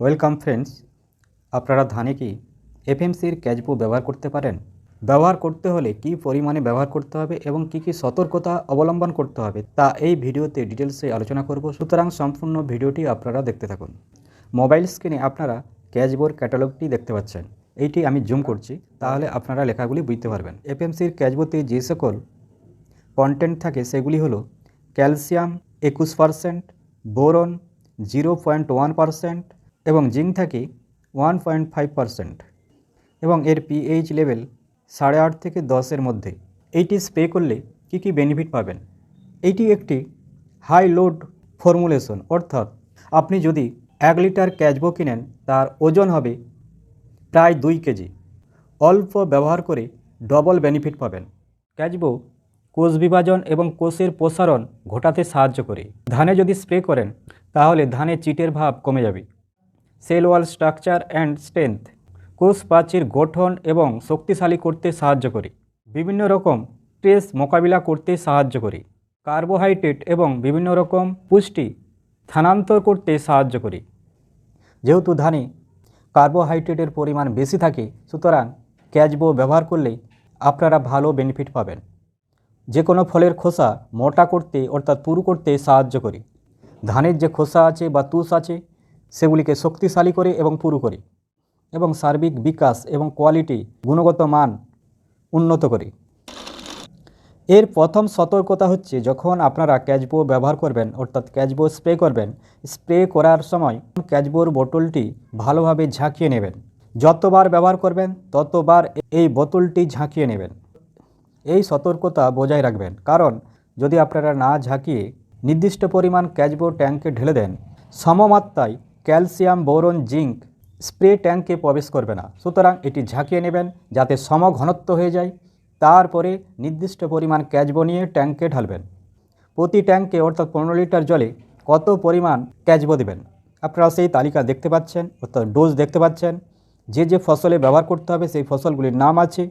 Welcome friends, আপনারা ধানে কি এফএমসির ক্যাচবু ব্যবহার করতে পারেন? ব্যবহার করতে হলে কি পরিমাণে ব্যবহার করতে হবে এবং কি কি সতর্কতা অবলম্বন করতে হবে তা এই ভিডিওতে ডিটেলসে আলোচনা করব। সুতরাং সম্পূর্ণ ভিডিওটি আপনারা দেখতে থাকুন। মোবাইল স্ক্রিনে আপনারা ক্যাচবোর ক্যাটালগটি দেখতে পাচ্ছেন। এইটি আমি জুম করছি, তাহলে আপনারা লেখাগুলি বুঝতে পারবেন। এফএমসির ক্যাচবোতে যে সকল কন্টেন্ট থাকে, সেগুলি হলো ক্যালসিয়াম একুশ percent boron zero point one percent এবং জিঙ্ক থাকে ওয়ান পয়েন্ট ফাইভ পারসেন্ট এবং এর পিএইচ লেভেল সাড়ে আট থেকে দশের মধ্যে। এইটি স্প্রে করলে কি কি বেনিফিট পাবেন? এইটি একটি হাই লোড ফর্মুলেশন, অর্থাৎ আপনি যদি এক লিটার ক্যাচবো কিনেন, তার ওজন হবে প্রায় দুই কেজি। অল্প ব্যবহার করে ডবল বেনিফিট পাবেন। ক্যাচবো কোষ বিভাজন এবং কোষের প্রসারণ ঘটাতে সাহায্য করে। ধানে যদি স্প্রে করেন, তাহলে ধানে চিটের ভাব কমে যাবে। Cell wall structure and strength, কোষ প্রাচীর গঠন এবং শক্তিশালী করতে সাহায্য করে। বিভিন্ন রকম স্ট্রেস মোকাবিলা করতে সাহায্য করে। কার্বোহাইড্রেট এবং বিভিন্ন রকম পুষ্টি স্থানান্তর করতে সাহায্য করে। যেহেতু ধানে কার্বোহাইড্রেটের পরিমাণ বেশি থাকে, সুতরাং ক্যাচবো ব্যবহার করলে আপনারা ভালো বেনিফিট পাবেন। যে কোনো ফলের খোসা মোটা করতে অর্থাৎ পুরু করতে সাহায্য করে। ধানের যে খোসা আছে বা তুষ আছে সেগুলিকে শক্তিশালী করে এবং পুরু করি এবং সার্বিক বিকাশ এবং কোয়ালিটি, গুণগত মান উন্নত করে। এর প্রথম সতর্কতা হচ্ছে যখন আপনারা ক্যাচবো ব্যবহার করবেন, অর্থাৎ ক্যাচবো স্প্রে করবেন, স্প্রে করার সময় ক্যাচবোর বোতলটি ভালোভাবে ঝাঁকিয়ে নেবেন। যতবার ব্যবহার করবেন, ততবার এই বোতলটি ঝাঁকিয়ে নেবেন। এই সতর্কতা বজায় রাখবেন। কারণ, যদি আপনারা না ঝাঁকিয়ে নির্দিষ্ট পরিমাণ ক্যাচবো ট্যাঙ্কে ঢেলে দেন, সমমাত্রায় ক্যালসিয়াম বোরন জিঙ্ক স্প্রে ট্যাঙ্কে প্রবেশ করবে না। সুতরাং এটি ঝাঁকিয়ে নেবেন যাতে সম ঘনত্ব হয়ে যায়। তারপরে নির্দিষ্ট পরিমাণ ক্যাচবো নিয়ে ট্যাঙ্কে ঢালবেন। প্রতি ট্যাঙ্কে অর্থাৎ পনেরো লিটার জলে কত পরিমাণ ক্যাচবো দেবেন আপনারা সেই তালিকা দেখতে পাচ্ছেন, অর্থাৎ ডোজ দেখতে পাচ্ছেন। যে যে ফসলে ব্যবহার করতে হবে সেই ফসলগুলির নাম আছে,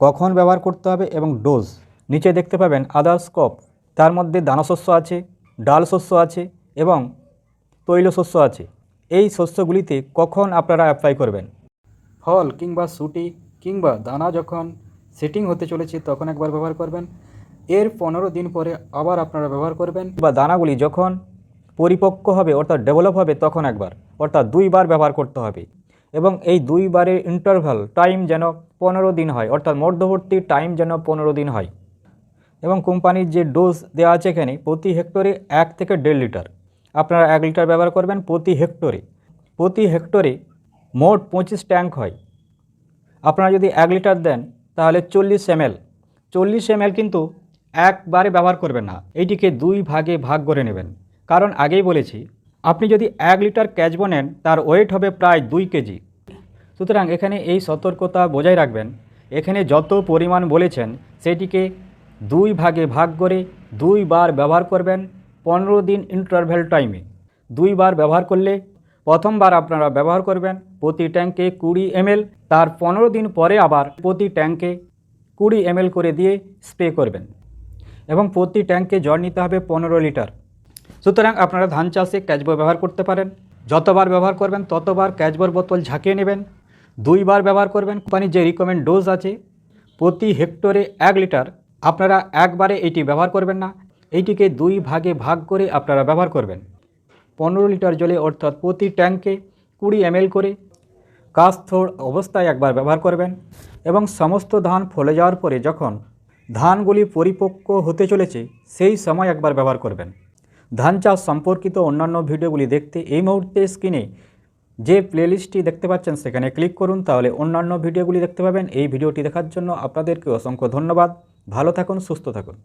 কখন ব্যবহার করতে হবে এবং ডোজ। নিচে দেখতে পাবেন আদার স্কোপ, তার মধ্যে দানাশস্য আছে, ডাল শস্য আছে এবং তৈল শস্য আছে। এই শস্যগুলিতে কখন আপনারা অ্যাপ্লাই করবেন? ফল কিংবা সুটি কিংবা দানা যখন সেটিং হতে চলেছে তখন একবার ব্যবহার করবেন। এর পনেরো দিন পরে আবার আপনারা ব্যবহার করবেন। বা দানাগুলি যখন পরিপক্ক হবে অর্থাৎ ডেভেলপ হবে তখন একবার অর্থাৎ দুইবার ব্যবহার করতে হবে। এবং এই দুইবারের ইন্টারভাল টাইম যেন পনেরো দিন হয় অর্থাৎ মধ্যবর্তী টাইম যেন পনেরো দিন হয়। এবং কোম্পানির যে ডোজ দেওয়া আছে এখানে প্রতি হেক্টরে এক থেকে দেড় লিটার আপনারা এক লিটার ব্যবহার করবেন প্রতি হেক্টরে। প্রতি হেক্টরে মোট পঁচিশ ট্যাঙ্ক হয়। আপনারা যদি এক লিটার দেন, তাহলে চল্লিশ এমএল। চল্লিশ এমএল কিন্তু একবারে ব্যবহার করবেন না। এইটিকে দুই ভাগে ভাগ করে নেবেন। কারণ আগেই বলেছি, আপনি যদি এক লিটার ক্যাচবো নেন তার ওয়েট হবে প্রায় দুই কেজি। সুতরাং এখানে এই সতর্কতা বজায় রাখবেন। এখানে যত পরিমাণ বলেছেন, সেটিকে দুই ভাগে ভাগ করে দুইবার ব্যবহার করবেন। পনেরো দিন ইন্টারভ্যাল টাইমে দুইবার ব্যবহার করলে, প্রথমবার আপনারা ব্যবহার করবেন প্রতি ট্যাঙ্কে কুড়ি এমএল তার পনেরো দিন পরে আবার প্রতি ট্যাঙ্কে কুড়ি এমএল করে দিয়ে স্প্রে করবেন। এবং প্রতি ট্যাঙ্কে জল নিতে হবে পনেরো লিটার। সুতরাং আপনারা ধান চাষে ক্যাচবো ব্যবহার করতে পারেন। যতবার ব্যবহার করবেন, ততবার ক্যাচবোর বোতল ঝাঁকিয়ে নেবেন। দুইবার ব্যবহার করবেন কোম্পানির যে রিকমেন্ড ডোজ আছে, প্রতি হেক্টরে এক লিটার। আপনারা একবারে এটি ব্যবহার করবেন না এইটিকে দুই ভাগে ভাগ করে আপনারা ব্যবহার করবেন। পনেরো লিটার জলে অর্থাৎ প্রতি ট্যাঙ্কে কুড়ি এমএল করে কাস্থর অবস্থায় একবার ব্যবহার করবেন এবং সমস্ত ধান ফলে যাওয়ার পরে যখন ধানগুলি পরিপক্ক হতে চলেছে, সেই সময় একবার ব্যবহার করবেন। ধান চাষ সম্পর্কিত অন্যান্য ভিডিওগুলি দেখতে এই মুহূর্তে স্ক্রিনে যে প্লেলিস্টটি দেখতে পাচ্ছেন, সেখানে ক্লিক করুন, তাহলে অন্যান্য ভিডিওগুলি দেখতে পাবেন। এই ভিডিওটি দেখার জন্য আপনাদেরকে অসংখ্য ধন্যবাদ। ভালো থাকুন, সুস্থ থাকুন।